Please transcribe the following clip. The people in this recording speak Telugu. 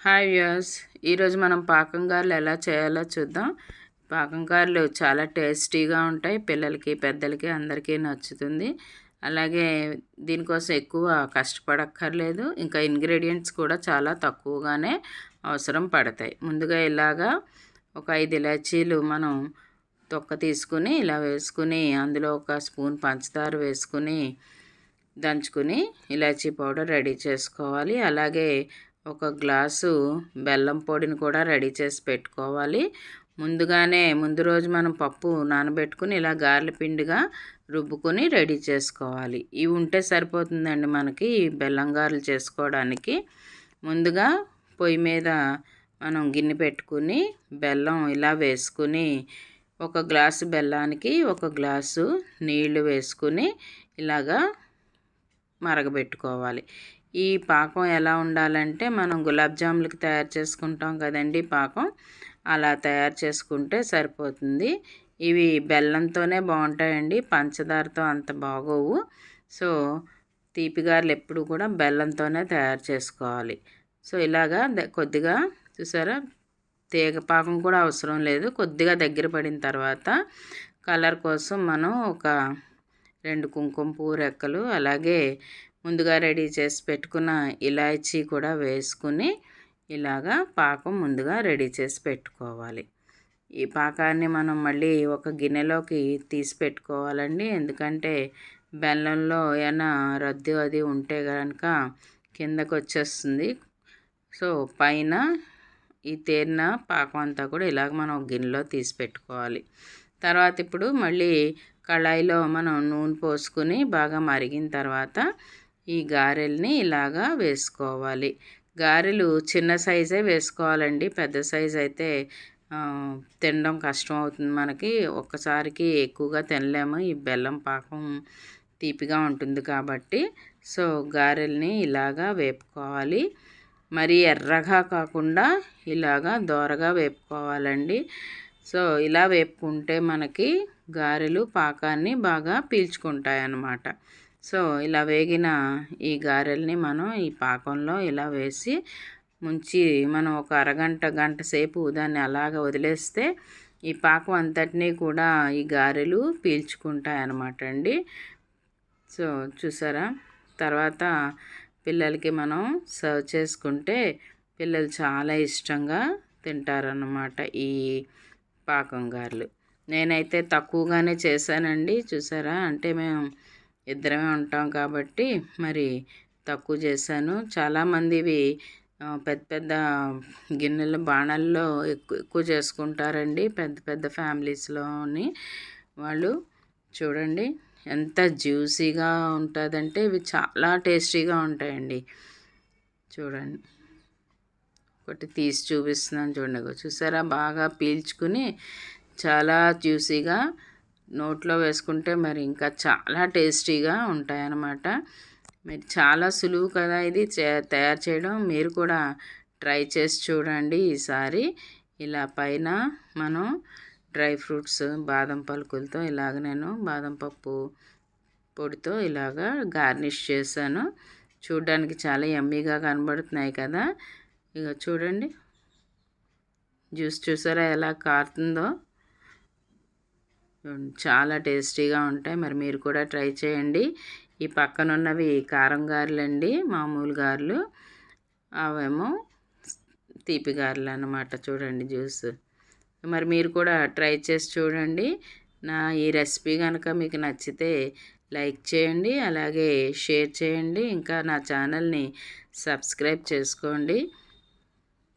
హాయ్ వ్యూయర్స్ ఈరోజు మనం పాకంగారులు ఎలా చేయాలో చూద్దాం. పాకంగారులు చాలా టేస్టీగా ఉంటాయి పిల్లలకి పెద్దలకి అందరికీ నచ్చుతుంది. అలాగే దీనికోసం ఎక్కువ కష్టపడక్కర్లేదు ఇంకా ఇంగ్రీడియంట్స్ కూడా చాలా తక్కువగానే అవసరం పడతాయి. ముందుగా ఇలాగా ఒక ఐదు ఇలాచీలు మనం తొక్క తీసుకుని ఇలా వేసుకుని అందులో ఒక స్పూన్ పంచదార వేసుకుని దంచుకుని ఇలాచీ పౌడర్ రెడీ చేసుకోవాలి. అలాగే ఒక గ్లాసు బెల్లం పొడిని కూడా రెడీ చేసి పెట్టుకోవాలి. ముందుగానే ముందు రోజు మనం పప్పు నానబెట్టుకుని ఇలా గారెల పిండిగా రుబ్బుకొని రెడీ చేసుకోవాలి. ఇవి ఉంటే సరిపోతుందండి మనకి బెల్లం గారెలు చేసుకోవడానికి. ముందుగా పొయ్యి మీద మనం గిన్నె పెట్టుకుని బెల్లం ఇలా వేసుకుని ఒక గ్లాసు బెల్లానికి ఒక గ్లాసు నీళ్ళు వేసుకుని ఇలాగా మరగబెట్టుకోవాలి. ఈ పాకం ఎలా ఉండాలంటే మనం గులాబ్ జాములకి తయారు చేసుకుంటాం కదండి పాకం. అలా తయారు చేసుకుంటే సరిపోతుంది. ఇవి బెల్లంతోనే బాగుంటాయండి. పంచదారతో అంత బాగోవు. సో తీపిగారులు ఎప్పుడు కూడా బెల్లంతోనే తయారు చేసుకోవాలి. సో ఇలాగా కొద్దిగా చూసారా? తీగ పాకం కూడా అవసరం లేదు. కొద్దిగా దగ్గర పడిన తర్వాత కలర్ కోసం మనం ఒక రెండు కుంకుమ పువ్వు రెక్కలు అలాగే ముందుగా రెడీ చేసి పెట్టుకున్న ఇలాచీ కూడా వేసుకుని ఇలాగా పాకం ముందుగా రెడీ చేసి పెట్టుకోవాలి. ఈ పాకాన్ని మనం మళ్ళీ ఒక గిన్నెలోకి తీసి పెట్టుకోవాలండి. ఎందుకంటే బెల్లంలో ఏమైనా రద్దు అది ఉంటే కనుక కిందకు వచ్చేస్తుంది. సో పైన ఈ తేరిన పాకం అంతా కూడా ఇలాగ మనం ఒక గిన్నెలో తీసి పెట్టుకోవాలి. తర్వాత ఇప్పుడు మళ్ళీ కళాయిలో మనం నూనె పోసుకుని బాగా మరిగిన తర్వాత ఈ గారెల్ని ఇలాగా వేసుకోవాలి. గారెలు చిన్న సైజే వేసుకోవాలండి. పెద్ద సైజ్ అయితే తినడం కష్టం అవుతుంది మనకి. ఒక్కసారికి ఎక్కువగా తినలేము. ఈ బెల్లం పాకం తీపిగా ఉంటుంది కాబట్టి. సో గారెల్ని ఇలాగా వేపుకోవాలి. మరి ఎర్రగా కాకుండా ఇలాగా దోరగా వేపుకోవాలండి. సో ఇలా వేపుకుంటే మనకి గారెలు పాకాన్ని బాగా పీల్చుకుంటాయి అన్నమాట సో ఇలా వేగిన ఈ గారెల్ని మనం ఈ పాకంలో ఇలా వేసి ముంచి మనం ఒక అరగంట గంట సేపు దాన్ని అలాగ వదిలేస్తే ఈ పాకం అంతటినీ కూడా ఈ గారెలు పీల్చుకుంటాయి అన్నమాట అండి. సో చూసారా? తర్వాత పిల్లలకి మనం సర్వ్ చేసుకుంటే పిల్లలు చాలా ఇష్టంగా తింటారన్నమాట ఈ పాకం గారెలు నేనైతే తక్కువగానే చేశానండి. చూసారా? అంటే మేము ఇద్దరమే ఉంటాం కాబట్టి మరి తక్కువ చేశాను. చాలామంది ఇవి పెద్ద పెద్ద గిన్నెల బాణల్లో ఎక్కువ ఎక్కువ చేసుకుంటారండి. పెద్ద పెద్ద ఫ్యామిలీస్లోని వాళ్ళు. చూడండి ఎంత జ్యూసీగా ఉంటుందంటే ఇవి చాలా టేస్టీగా ఉంటాయండి. చూడండి. ఒకటి తీసి చూపిస్తున్నాను చూడండి చూసారా? బాగా పీల్చుకుని చాలా జ్యూసీగా నోట్లో వేసుకుంటే మరి ఇంకా చాలా టేస్టీగా ఉంటాయన్నమాట. మీరు చాలా సులువు కదా ఇది తయారు చేయడం. మీరు కూడా ట్రై చేసి చూడండి ఈసారి. ఇలా పైన మనం డ్రై ఫ్రూట్స్ బాదం పలుకులతో ఇలాగ నేను బాదం పప్పు పొడితో ఇలాగా గార్నిష్ చేశాను. చూడడానికి చాలా ఎమ్మీగా కనబడుతున్నాయి కదా. ఇక చూడండి. జ్యూస్ చూసారా ఎలా కారుతుందో? చాలా టేస్టీగా ఉంటాయి. మరి మీరు కూడా ట్రై చేయండి. ఈ పక్కన ఉన్నవి కారం గారెలు అండి మామూలు గారెలు. అవేమో తీపి గారెలు అన్నమాట చూడండి జ్యూస్. మరి మీరు కూడా ట్రై చేసి చూడండి. నా ఈ రెసిపీ కనుక మీకు నచ్చితే లైక్ చేయండి అలాగే షేర్ చేయండి. ఇంకా నా ఛానల్ని సబ్స్క్రైబ్ చేసుకోండి.